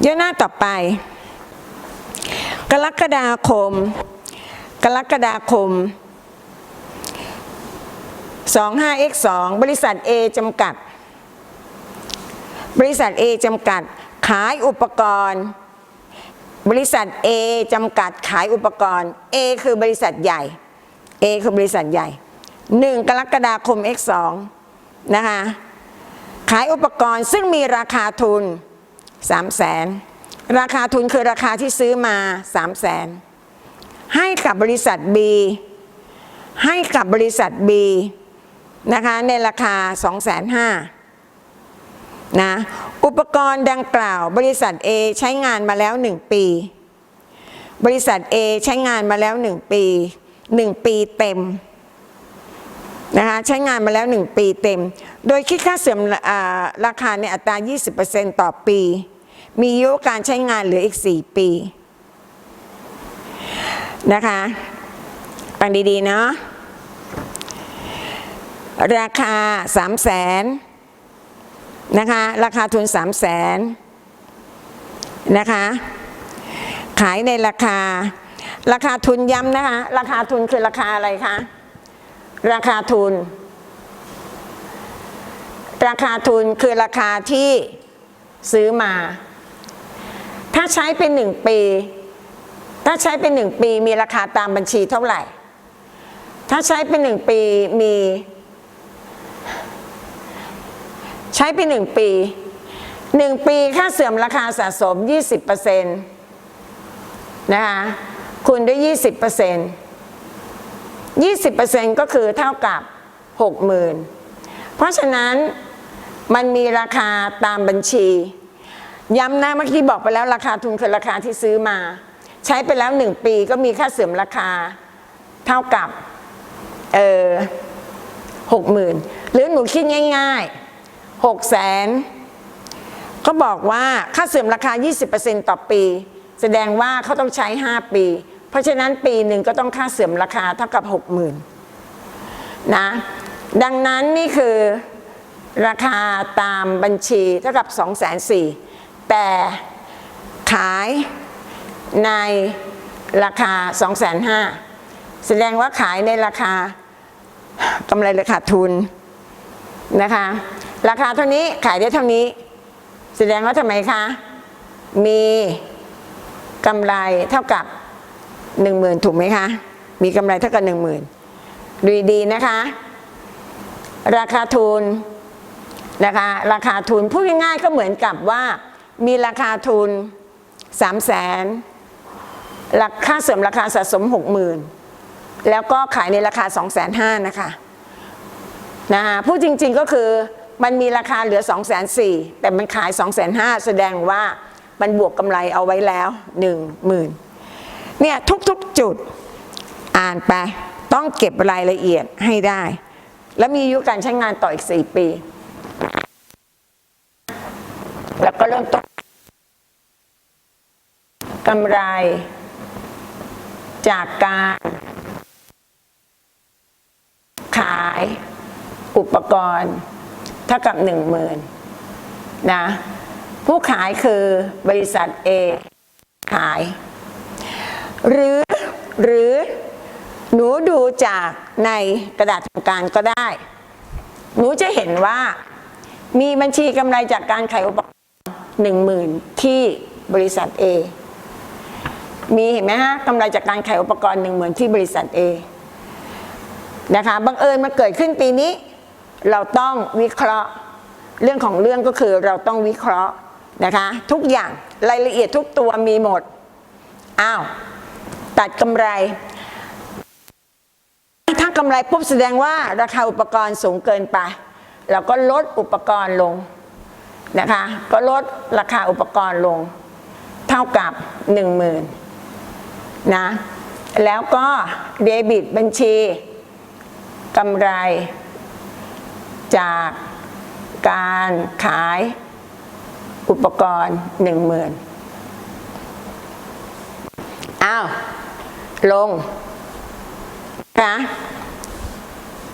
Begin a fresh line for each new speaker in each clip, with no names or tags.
เดี๋ยวหน้าต่อไป กรกฎาคม กรกฎาคม 25x2 บริษัท A จำกัด บริษัท A จำกัด ขายอุปกรณ์ บริษัท A จำกัดขายอุปกรณ์ A คือบริษัทใหญ่ A คือบริษัทใหญ่ 1 กรกฎาคม x2 นะคะ ขายอุปกรณ์ซึ่งมีราคาทุน 3 0 0แสนราคาทุนคือราคาที่ซื้อมา3 0 0แสนให้กับบริษัท B ให้กับบริษัท B นะคะในราคา 2 5 0 0 0นะอุปกรณ์ดังกล่าวบริษัท A ใช้งานมาแล้ว 1 ปี บริษัท A ใช้งานมาแล้ว 1 ปี 1 ปีเต็มนะคะใช้งานมาแล้ว 1 ปีเต็ม โดยคิดค่าเสื่อมอราคาในอัตรา 20%ต่อปี มีอายุการใช้งานเหลืออีก 4 ปีนะคะฟังดีๆ เนาะราคา 3 0 0แสนนะคะราคาทุน 3 0 0แสนนะคะขายในราคา ราคาทุนย้ำนะคะ ราคาทุนคือราคาอะไรคะ ราคาทุน ราคาทุนคือราคาที่ซื้อมาาใช้เป็นหนึ่งปี ถ้าใช้เป็นหนึ่งปีมีราคาตามบัญชีเท่าไหร่ ถ้าใช้เป็นหนึ่งปีมี ใช้เป็นหนึ่งปีหนึ่งปีค่าเสื่อมราคาสะสม 20%นะคะคูณด้วย 20% 20%ก็คือเท่ากับ 60,000 เพราะฉะนั้นมันมีราคาตามบัญชี ย้ำนะเมื่อกี้บอกไปแล้วราคาทุนคือราคาที่ซื้อมา ใช้ไปแล้ว1ปีก็มีค่าเสื่อมราคาเท่ากับเออหกหมื่นหรือหนูคิดง่ายๆหกแสนก็บอกว่าค่าเสื่อมราคา 20%ต่อปี แสดงว่าเขาต้องใช้ 5 ปี เพราะฉะนั้นปีหนึ่งก็ต้องค่าเสื่อมราคาเท่ากับ 60,000นะดังนั้นนี่คือราคาตามบัญชีเท่ากับ 2 4 0 0 0 แต่ขายในราคา 2 5 0 0 0แสดงว่าขายในราคากำไรหราคาดทุนนะคะ ราคาเท่านี้ขายได้เท่านี้ แสดงว่าทำไมคะ มีกำไรเท่ากับหนึ่งหมื่นถูกไหมคะ มีกำไรเท่ากับหนึ่งหมื่นดูดีๆนะคะ ราคาทุนนะคะราคาทุนพูดง่ายๆก็เหมือนกับว่า มีราคาทุนสามแสนราคาเสริมราคาสะสมหกหมื่นแล้วก็ขายในราคา2องแสนห้านะคะนะคะพูดจริงๆก็คือมันมีราคาเหลือ2องแสนสี่แต่มันขาย2องแสนห้าแสดงว่ามันบวกกำไรเอาไว้แล้วหนึ่งหมื่นเนี่ยทุกๆจุดอ่านไปต้องเก็บรายละเอียดให้ได้ แล้วมีอายุการใช้งานต่ออีก 4 ปี แล้วก็เริ่มต้นกำไรจากการขายอุปกรณ์เท่ากับหนึ่งหมื่นนะผู้ขายคือบริษัท A ขาย หรือหรือหนูดูจากในกระดาษทำการก็ได้ หนูจะเห็นว่ามีบัญชีกำไรจากการขายอุปกรณ์ หนึ่งหมื่นที่บริษัท A มีเห็นไหมฮะกำไรจากการขายอุปกรณ์หนึ่งหมื่นที่บริษัท A นะคะบังเอิญมันเกิดขึ้นปีนี้ เราต้องวิเคราะห์เรื่องของเรื่องก็คือเราต้องวิเคราะห์นะคะทุกอย่างรายละเอียดทุกตัวมีหมดอ้าวตัดกำไรถ้ากำไรปุ๊บแสดงว่าราคาอุปกรณ์สูงเกินไป เราก็ลดอุปกรณ์ลง นะคะก็ลดราคาอุปกรณ์ลงเท่ากับ 1 0,000นะแล้วก็เดบิตบัญชีกำไรจากการขายอุปกรณ์หนึ่งหมื่นอ้าว ลงนะ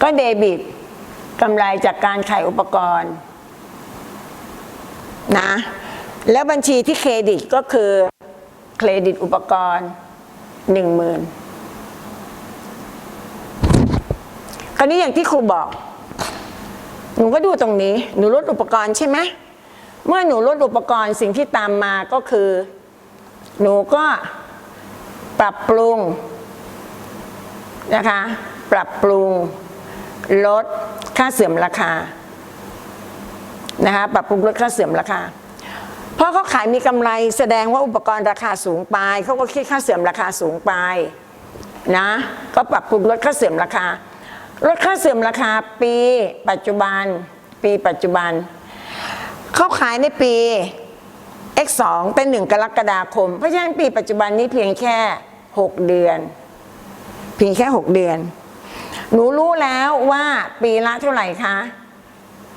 ก็เดบิตกำไรจากการขายอุปกรณ์ นะ แล้วบัญชีที่เครดิตก็คือเครดิตอุปกรณ์หนึ่งหมื่นคราวนี้อย่างที่ครูบอก หนูก็ดูตรงนี้ หนูลดอุปกรณ์ใช่ไหมเมื่อหนูลดอุปกรณ์สิ่งที่ตามมาก็คือ หนูก็ปรับปรุงนะคะ ปรับปรุง ลดค่าเสื่อมราคา นะคะปรับปรุงลดค่าเสื่อมราคา เพราะเขาขายมีกำไรแสดงว่าอุปกรณ์ราคาสูงไปเขาก็คิดค่าเสื่อมราคาสูงไปนะก็ปรับปรุงลดค่าเสื่อมราคาลดค่าเสื่อมราคาปีปัจจุบัน ปีปัจจุบันเขาขายในปี X2 เป็นหนึ่งกรกฎาคม เพราะฉะนั้นปีปัจจุบันนี้เพียงแค่ 6 เดือน เพียงแค่ 6 เดือน หนูรู้แล้วว่าปีละเท่าไหร่คะ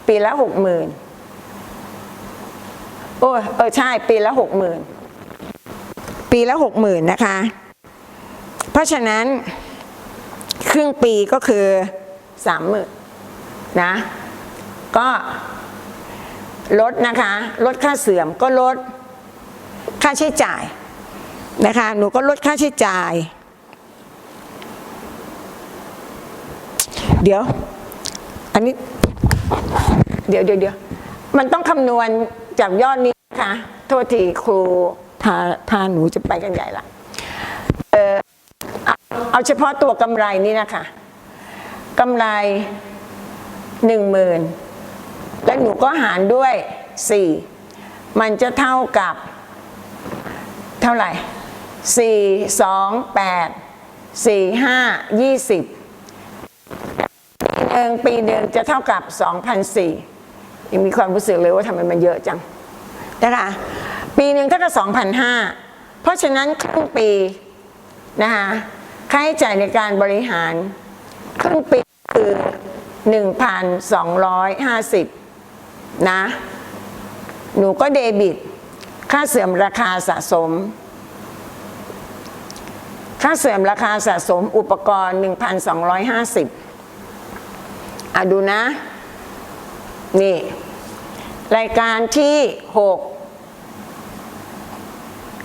ปีละหกหมื่น โอ้เออใช่ปีละหกหมื่นปีละหกหมื่นนะคะ เพราะฉะนั้นครึ่งปีก็คือสามหมื่นนะก็ลดนะคะ ลดค่าเสื่อมก็ลดค่าใช้จ่ายนะคะ หนูก็ลดค่าใช้จ่าย เดี๋ยว อันนี้ เดี๋ยวเดี๋ยวเดี๋ยวมันต้องคำนวณ จากยอดนี้นะคะโทษทีครูพาพาหนูจะไปกันใหญ่ละเออเอาเอาเฉพาะตัวกำไรนี่นะคะกำไรหนึ่งหมื่นแล้วหนูก็หารด้วยสี่มันจะเท่ากับ เท่าไหร่สี่สองแปดสี่ห้ายี่สิบหนึ่งปีหนึ่งจะเท่ากับ2,004 ยังมีความรู้สึกเลยว่าทำไมมันเยอะจังนะคะปีหนึ่งเท่ากับ2,005เพราะฉะนั้นครึ่งปีนะคะค่าใช้จ่ายในการบริหาร ครึ่งปีคือ 1,250 นะ หนูก็เดบิต ค่าเสื่อมราคาสะสม ค่าเสื่อมราคาสะสมอุปกรณ์ 1,250 อะดูนะ นี่ รายการที่หก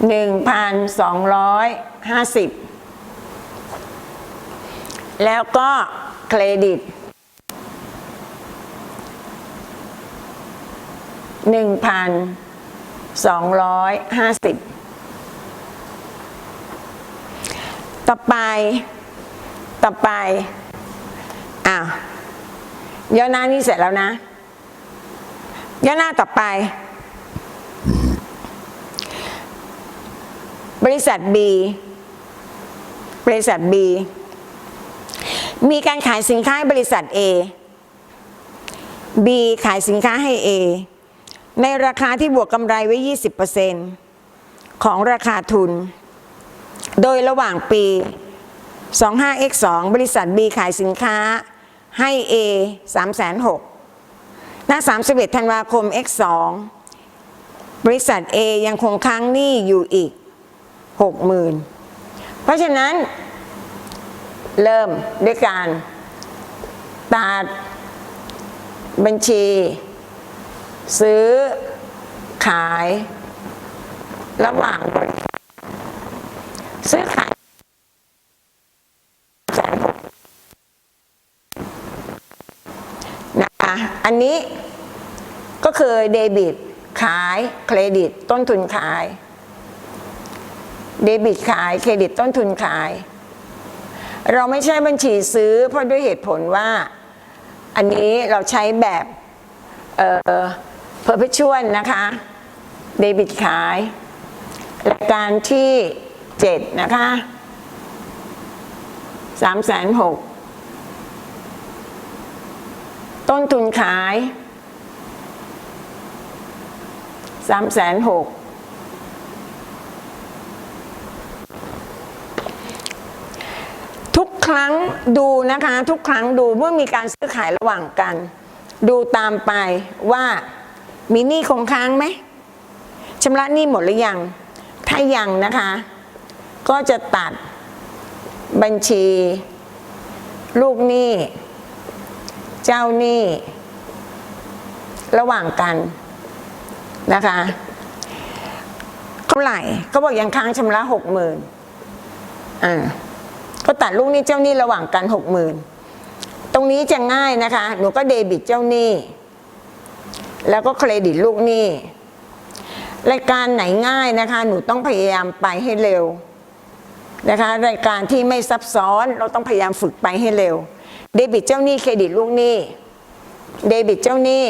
หนึ่งพันสองร้อยห้าสิบแล้วก็เครดิตหนึ่งพันสองร้อยห้าสิบต่อไป ต่อไปอ้าวย่อหน้านี่เสร็จแล้วนะ ย่อหน้าต่อไป บริษัท B บริษัท B มีการขายสินค้าให้บริษัท A B ขายสินค้าให้ A ในราคาที่บวกกำไรไว้ 20%ของราคาทุน โดยระหว่างปี 25x2 บริษัท B ขายสินค้าให้ A 3,600 ณ31 ธันวาคม x2 บริษัท A ยังคงค้างหนี้อยู่อีก 60,000 เพราะฉะนั้น เริ่มด้วยการตัดบัญชี ซื้อขาย ระหว่าง ซื้อขาย นะคะ อันนี้ก็คือเดบิตขายเครดิตต้นทุนขาย เดบิตขายเครดิตต้นทุนขาย เราไม่ใช่บัญชีซื้อ เพราะด้วยเหตุผลว่า อันนี้เราใช้แบบเอ่อเพอร์เพชวลนะคะ เดบิตขายรายการที่ 7 นะคะ3 6 0 0 0 ต้นทุนขายสามแสนหกทุกครั้งดูนะคะ ทุกครั้งดูเมื่อมีการซื้อขายระหว่างกัน ดูตามไปว่ามีหนี้คงค้างไหมชำระหนี้หมดหรือยัง ถ้ายังนะคะ ก็จะตัดบัญชี ลูกหนี้ เจ้าหนี้ ระหว่างกันนะคะเท่าไหร่เขาบอกยังค้างชำระหกหมื่นอ่าก็ตัดลูกหนี้เจ้าหนี้ระหว่างกันหกหมื่นตรงนี้จะง่ายนะคะ หนูก็เดบิตเจ้าหนี้ แล้วก็เครดิตลูกหนี้รายการไหนง่ายนะคะ หนูต้องพยายามไปให้เร็วนะคะ รายการที่ไม่ซับซ้อนเราต้องพยายามฝึกไปให้เร็ว เดบิตเจ้าหนี้เครดิตลูกหนี้ เดบิตเจ้าหนี้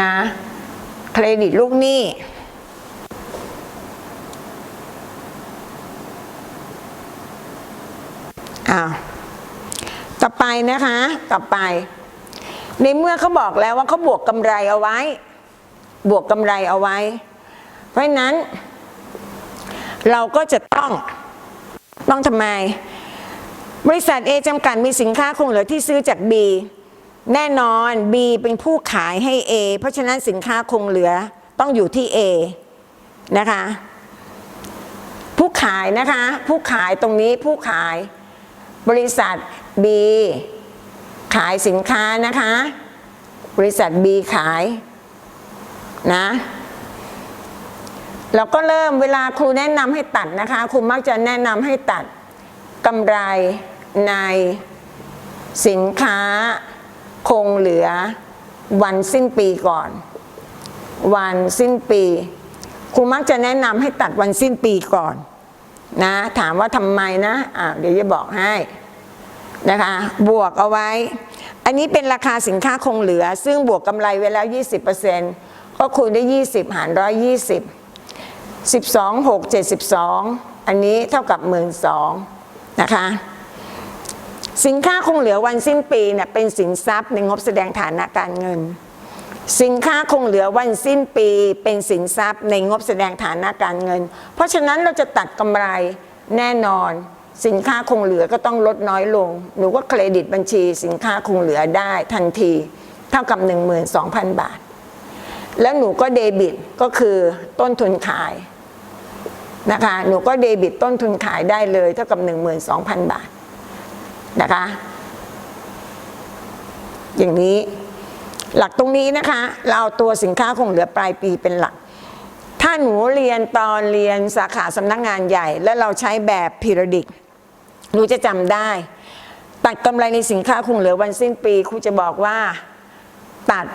นะ เครดิตลูกหนี้อ้าวต่อไปนะคะ ต่อไป ในเมื่อเขาบอกแล้วว่าเขาบวกกำไรเอาไว้ บวกกำไรเอาไว้ เพราะฉะนั้น เราก็จะต้องต้องทำไม บริษัท A จำกัดมีสินค้าคงเหลือที่ซื้อจาก B แน่นอน B เป็นผู้ขายให้ A เพราะฉะนั้นสินค้าคงเหลือต้องอยู่ที่ A นะคะ ผู้ขายนะคะ ผู้ขายตรงนี้ผู้ขายบริษัท B ขายสินค้านะคะ บริษัท B ขายนะเราก็เริ่มเวลาครูแนะนำให้ตัดนะคะ ครูมักจะแนะนำให้ตัด กำไรในสินค้าคงเหลือวันสิ้นปีก่อน วันสิ้นปีครูมักจะแนะนำให้ตัดวันสิ้นปีก่อนนะถามว่าทำไมนะอ่าเดี๋ยวจะบอกให้นะคะบวกเอาไว้ อันนี้เป็นราคาสินค้าคงเหลือ ซึ่งบวกกำไรไว้แล้ว 20%ก็คูณได้ 20 หาร 120 12 6 72 อันนี้เท่ากับ 12,000 นะคะ สินค้าคงเหลือวันสิ้นปีเนี่ยเป็นสินทรัพย์ในงบแสดงฐานะการเงิน สินค้าคงเหลือวันสิ้นปีเป็นสินทรัพย์ในงบแสดงฐานะการเงิน เพราะฉะนั้นเราจะตัดกำไรแน่นอน สินค้าคงเหลือก็ต้องลดน้อยลง หนูก็เครดิตบัญชี สินค้าคงเหลือได้ทันที เท่ากับ 12,000 บาท แล้วหนูก็เดบิตก็คือต้นทุนขาย นะคะ หนูก็เดบิตต้นทุนขายได้เลย เท่ากับ 12,000 บาทนะคะ อย่างนี้หลักตรงนี้นะคะ เราเอาตัวสินค้าคงเหลือปลายปีเป็นหลัก ถ้าหนูเรียนตอนเรียนสาขาสำนักงานใหญ่ แล้วเราใช้แบบพีระดิกหนูจะจำได้ ตัดกำไรในสินค้าคงเหลือวันสิ้นปีครูจะบอกว่าตัด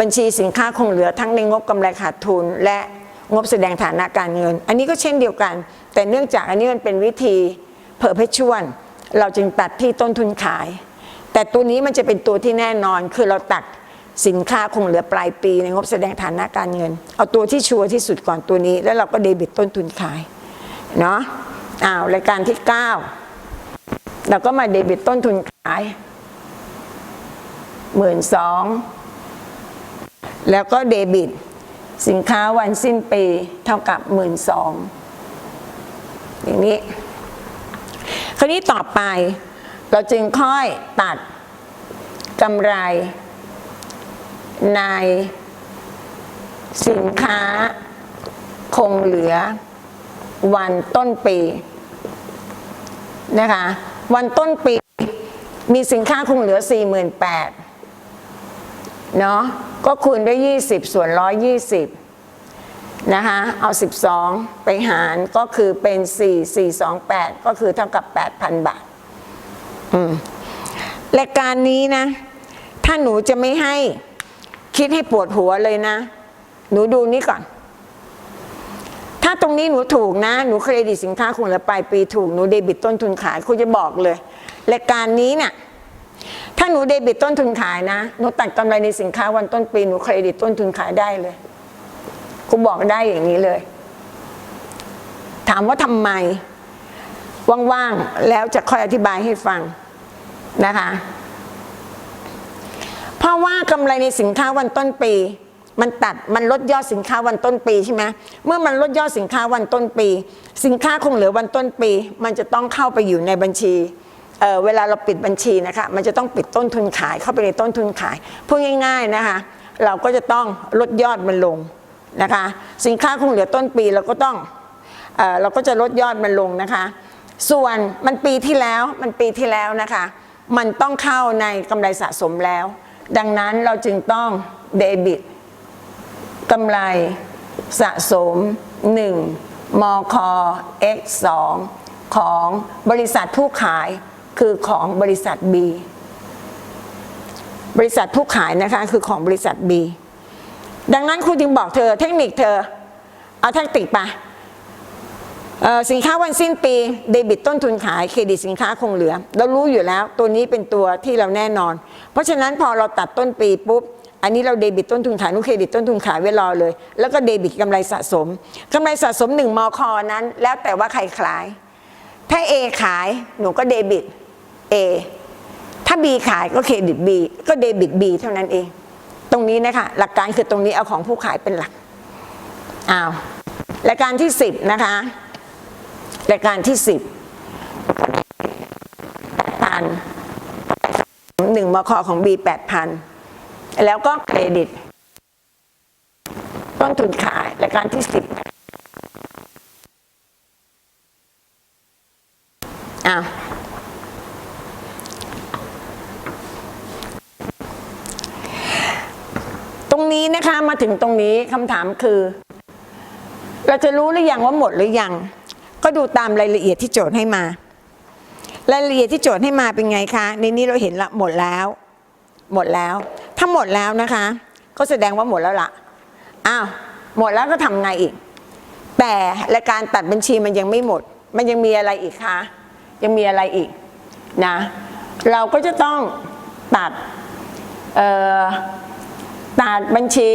บัญชีสินค้าคงเหลือทั้งในงบกำไรขาดทุนและ งบแสดงฐานะการเงิน อันนี้ก็เช่นเดียวกัน แต่เนื่องจากอันนี้มันเป็นวิธีเพอร์เพชวลเราจึงตัดที่ต้นทุนขาย แต่ตัวนี้มันจะเป็นตัวที่แน่นอนคือเราตัดสินค้าคงเหลือปลายปีในงบแสดงฐานะการเงิน เอาตัวที่ชัวร์ที่สุดก่อนตัวนี้ แล้วเราก็เดบิตต้นทุนขายเนาะอ้าวรายการที่ 9 เราก็มาเดบิตต้นทุนขายหมื่นสองแล้วก็เดบิต สินค้าวันสิ้นปีเท่ากับหมื่นสองอย่างนี้ คราวนี้ต่อไป เราจึงค่อยตัดกำไรในสินค้าคงเหลือวันต้นปีนะคะวันต้นปีมีสินค้าคงเหลือ 48,000เนาะ ก็คูณด้วย 20 ส่วน 120 นะคะ เอา 12 ไปหารก็คือเป็น 4 4 2 8 ก็คือเท่ากับ 8,000 บาท อืมรายการนี้นะ ถ้าหนูจะไม่ให้คิดให้ปวดหัวเลยนะ หนูดูนี่ก่อน ถ้าตรงนี้หนูถูกนะ หนูเครดิตสินค้าคงเหลือปลายปีถูก หนูเดบิตต้นทุนขายครูจะบอกเลยรายการนี้เนี่ย ถ้าหนูเดบิตต้นทุนขายนะ หนูตัดกำไรในสินค้าวันต้นปี หนูเครดิตต้นทุนขายได้เลยครูบอกได้อย่างนี้เลย ถามว่าทำไม ว่างๆ แล้วจะค่อยอธิบายให้ฟังนะคะ เพราะว่ากำไรในสินค้าวันต้นปี มันตัดมันลดยอดสินค้าวันต้นปีใช่ไหมเมื่อมันลดยอดสินค้าวันต้นปี สินค้าคงเหลือวันต้นปี มันจะต้องเข้าไปอยู่ในบัญชี เเวลาเราปิดบัญชีนะคะมันจะต้องปิดต้นทุนขายเข้าไปในต้นทุนขายพูดง่ายๆนะคะ เราก็จะต้องลดยอดมันลงนะคะ สินค้าคงเหลือต้นปีเราก็ต้องเอเราก็จะลดยอดมันลงนะคะ ส่วนมันปีที่แล้วมันปีที่แล้วนะคะ มันต้องเข้าในกำไรสะสมแล้ว ดังนั้นเราจึงต้องเดบิตกำไรสะสม 1มค x 2 ของบริษัทผู้ขาย คือของบริษัท B บริษัทผู้ขายนะคะ คือของบริษัท B ดังนั้นครูจึงบอกเธอ เทคนิคเธอ เอาเทคนิคไปสินค้าวันสิ้นปีเดบิตต้นทุนขายเครดิตสินค้าคงเหลือ เรารู้อยู่แล้วตัวนี้เป็นตัวที่เราแน่นอน เพราะฉะนั้นพอเราตัดต้นปีปุ๊บอันนี้เราเดบิตต้นทุนขายนุเครดิตต้นทุนขายไว้รอเลย แล้วก็เดบิตกำไรสะสมกำไรสะสมหนึ่งมคนั้น แล้วแต่ว่าใครขาย ถ้า A ขายหนูก็เดบิต A ถ้า B ขายก็เครดิต B ก็เดบิต B เท่านั้นเอง ตรงนี้นะคะหลักการคือตรงนี้เอาของผู้ขายเป็นหลักอ้าวรายการที่ 10 นะคะรายการที่ 10พันหนึ่งมคของ B 8,000 แล้วก็เครดิต ต้นทุนขายรายการที่ 10อ้าว ต รงนี้นะคะมาถึงตรงนี้คำถามคือ เราจะรู้หรือยังว่าหมดหรือยัง ก็ดูตามรายละเอียดที่โจทย์ให้มา รายละเอียดที่โจทย์ให้มาเป็นไงคะ ในนี้เราเห็นละหมดแล้ว หมดแล้ว ถ้าหมดแล้วนะคะ ก็แสดงว่าหมดแล้วละอ้าวหมดแล้วก็ทำไงอีก แต่รายการตัดบัญชีมันยังไม่หมด มันยังมีอะไรอีกคะยังมีอะไรอีกนะ เราก็จะต้องตัดเอ่อ ตัดบัญชี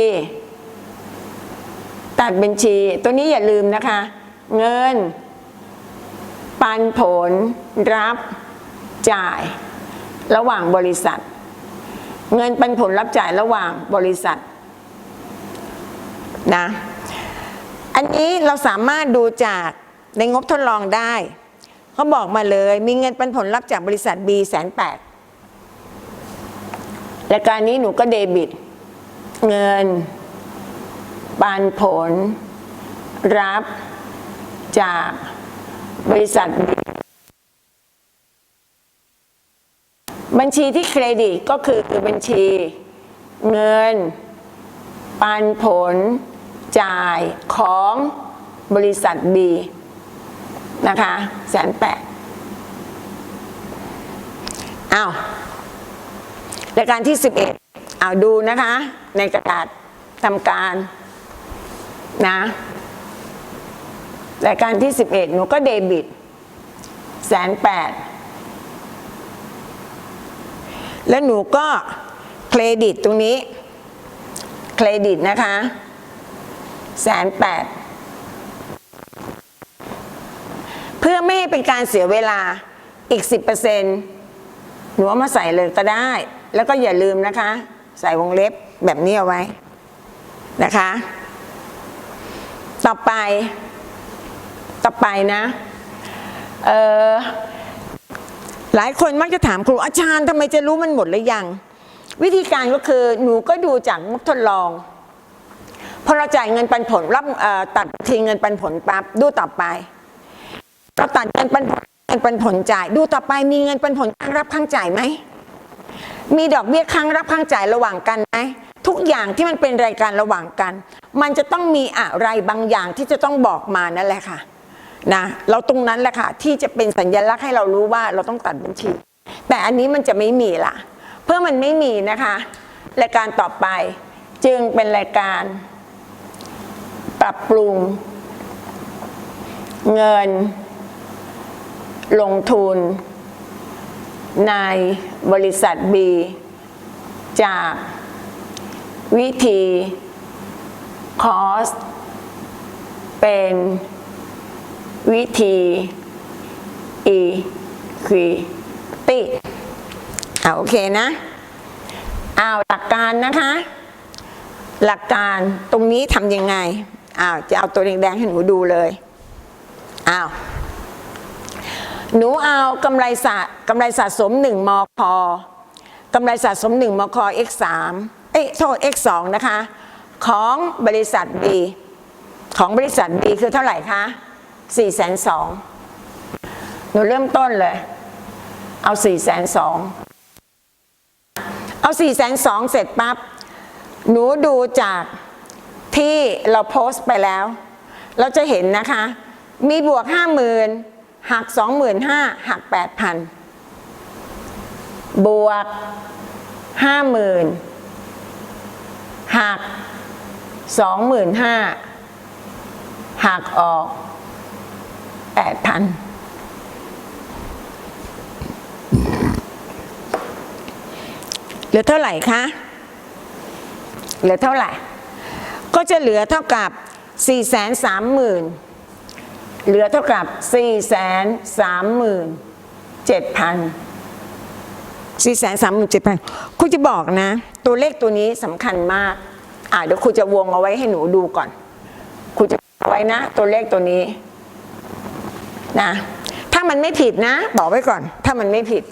ตัดบัญชี ตัวนี้อย่าลืมนะคะ เงิน ปันผล รับจ่าย ระหว่างบริษัท เงินปันผลรับจ่ายระหว่างบริษัทนะอันนี้เราสามารถดูจากในงบทดลองได้เขาบอกมาเลยมีเงินปันผลรับจากบริษัท B แสนแปดรายการนี้หนูก็เดบิต เงิน ปันผล รับ จากบริษัท บัญชีที่เครดิตก็คือบัญชี เงิน ปันผล จ่ายของบริษัท B นะคะแสนแปดอ้าวรายการที่11เอาดูนะคะ ในกระดาษทำการนะรายการที่ 11 หนูก็เดบิตแสนแปดแล้วหนูก็เครดิตตรงนี้ เครดิตนะคะแสนแปดเพื่อไม่ให้เป็นการเสียเวลาอีก 10%หนูเอามาใส่เลยก็ได้ แล้วก็อย่าลืมนะคะ ใส่วงเล็บแบบนี้เอาไว้นะคะ ต่อไป ต่อไปนะเออหลายคนมักจะถามครูอาจารย์ทำไมจะรู้มันหมดหรือยัง วิธีการก็คือหนูก็ดูจากงบทดลองพอเราจ่ายเงินปันผลรับตัดทีเงินปันผลปั๊บดูต่อไปเราตัดเงินปันผลเงินปันผลจ่าย ดูต่อไปมีเงินปันผลรับข้างจ่ายไหม มีดอกเบี้ยค้างรับค้างจ่ายระหว่างกันไหมทุกอย่างที่มันเป็นรายการระหว่างกัน มันจะต้องมีอะไรบางอย่างที่จะต้องบอกมานั่นแหละค่ะนะเราตรงนั้นแหละค่ะที่จะเป็นสัญลักษณ์ให้เรารู้ว่าเราต้องตัดบัญชี แต่อันนี้มันจะไม่มีละเพื่อมันไม่มีนะคะรายการต่อไปจึงเป็นรายการ ปรับปรุง เงิน ลงทุน ในบริษัท B จากวิธี cost เป็นวิธี equity อ่าโอเคนะอ้าวหลักการนะคะ หลักการตรงนี้ทำยังไงอ้าวจะเอาตัวแดงๆให้หนูดูเลยอ้าว หนูเอากำไรสะกำไรสะสม 1 มคกำไรสะสม 1 มค x 3เอ้ยโทษ x 2นะคะ ของบริษัท B ของบริษัท B คือเท่าไหร่คะ4 2 0 0 0หนูเริ่มต้นเลย เอา 4 2 0 0 0เอา 4 2 0 0 0เสร็จปั๊บ หนูดูจากทที่เราโพสต์ไปแล้ว เราจะเห็นนะคะ มีบวก 50,000 หัก 25,000หัก 8,000 บวก 50,000 หัก 25,000 หักออก 8,000เหลือเท่าไหร่คะ เหลือเท่าไหร่ ก็จะเหลือเท่ากับ 4 3 0 0 0 0 เหลือเท่ากับ 4 3 7 0 0 0 4 3 7 0 0 0คุณจะบอกนะ ตัวเลขตัวนี้สำคัญมาก อ่าเดี๋ยวครูจะวงเอาไว้ให้หนูดูก่อนครูจะไว้นะ ตัวเลขตัวนี้ นะ ถ้ามันไม่ผิดนะ บอกไว้ก่อน ถ้ามันไม่ผิด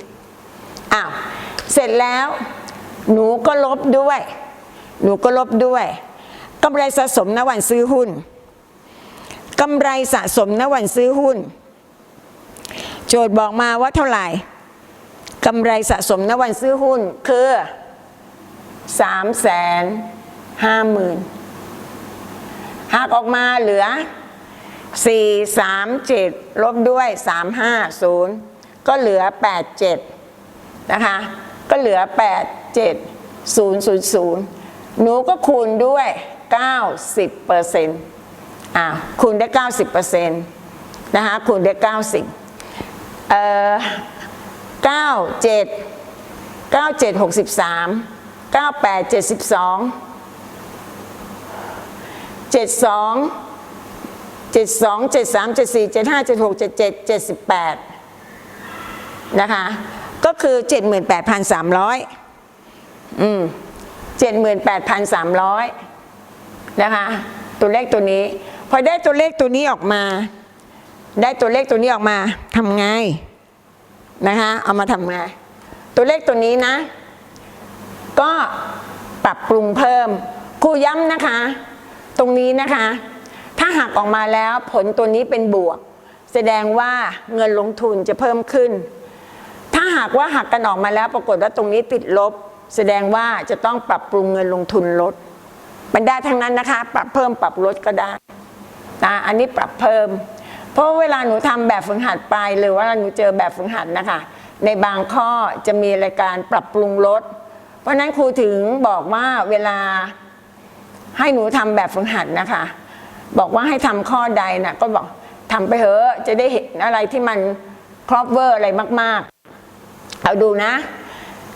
อ้าว เสร็จแล้ว หนูก็ลบด้วย หนูก็ลบด้วยกำไรสะสมณวันซื้อหุ้น กำไรสะสมณวันซื้อหุ้น โจทย์บอกมาว่าเท่าไหร่กำไรสะสมณวันซื้อหุ้นคือสามแสนห้าหมื่นหักออกมาเหลือสี่สามเจ็ดลบด้วยสามห้าศูนย์ก็เหลือแปดเจ็ดนะคะ ก็เหลือแปดเจ็ดศูนย์ศูนย์ศูนย์หนูก็คูณด้วย 90เปอร์เซ็นต์ อ่าคูณได้ 90เปอร์เซ็นต์นะคะคูณได้ 90เอ่อ97 97 63 98 72 72 72 73 74 75 76 77 78นะคะก็คือ 78,300 อืม 78,300 นะคะ ตัวเลขตัวนี้ พอได้ตัวเลขตัวนี้ออกมา ได้ตัวเลขตัวนี้ออกมาทำไงนะคะเอามาทำไงตัวเลขตัวนี้นะ ก็ปรับปรุงเพิ่มครูย้ำนะคะ ตรงนี้นะคะ ถ้าหักออกมาแล้วผลตัวนี้เป็นบวก แสดงว่าเงินลงทุนจะเพิ่มขึ้น ถ้าหากว่าหักกันออกมาแล้วปรากฏว่าตรงนี้ติดลบ แสดงว่าจะต้องปรับปรุงเงินลงทุนลดมันได้ทั้งนั้นนะคะ ปรับเพิ่มปรับลดก็ได้ นะอันนี้ปรับเพิ่ม เพราะเวลาหนูทำแบบฝึกหัดไปหรือว่าหนูเจอแบบฝึกหัดนะคะ ในบางข้อจะมีรายการปรับปรุงลด เพราะฉะนั้นครูถึงบอกว่าเวลาให้หนูทำแบบฝึกหัดนะคะ บอกว่าให้ทำข้อใดนะก็บอกทำไปเถอะจะได้เห็นอะไรที่มันครอบเวอร์อะไรมาก ๆ เอาดูนะ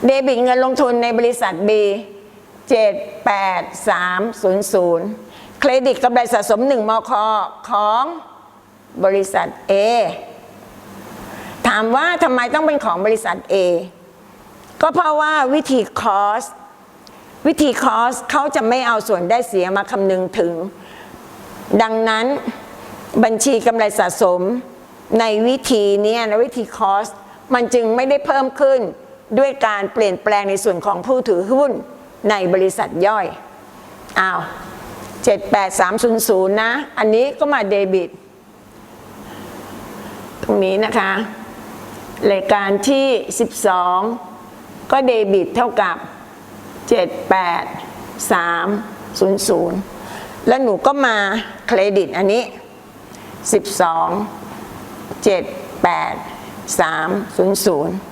เดบิตเงินลงทุนในบริษัท B 78300 เครดิตกำไรสะสม1มคของบริษัท A ถามว่าทำไมต้องเป็นของบริษัท A ก็เพราะว่าวิธีคอสวิธีคอสเขาจะไม่เอาส่วนได้เสียมาคำนึงถึง ดังนั้นบัญชีกำไรสะสมในวิธีนี้นะวิธีคอสมันจึงไม่ได้เพิ่มขึ้นด้วยการเปลี่ยนแปลงในส่วนของผู้ถือหุ้นในบริษัทย่อยอ้าว 78300 นะ อันนี้ก็มาเดบิต ตรงนี้นะคะ รายการที่ 12 ก็เดบิตเท่ากับ 78300 แล้วหนูก็มาเครดิตอันนี้ 12 7 8 3 0 0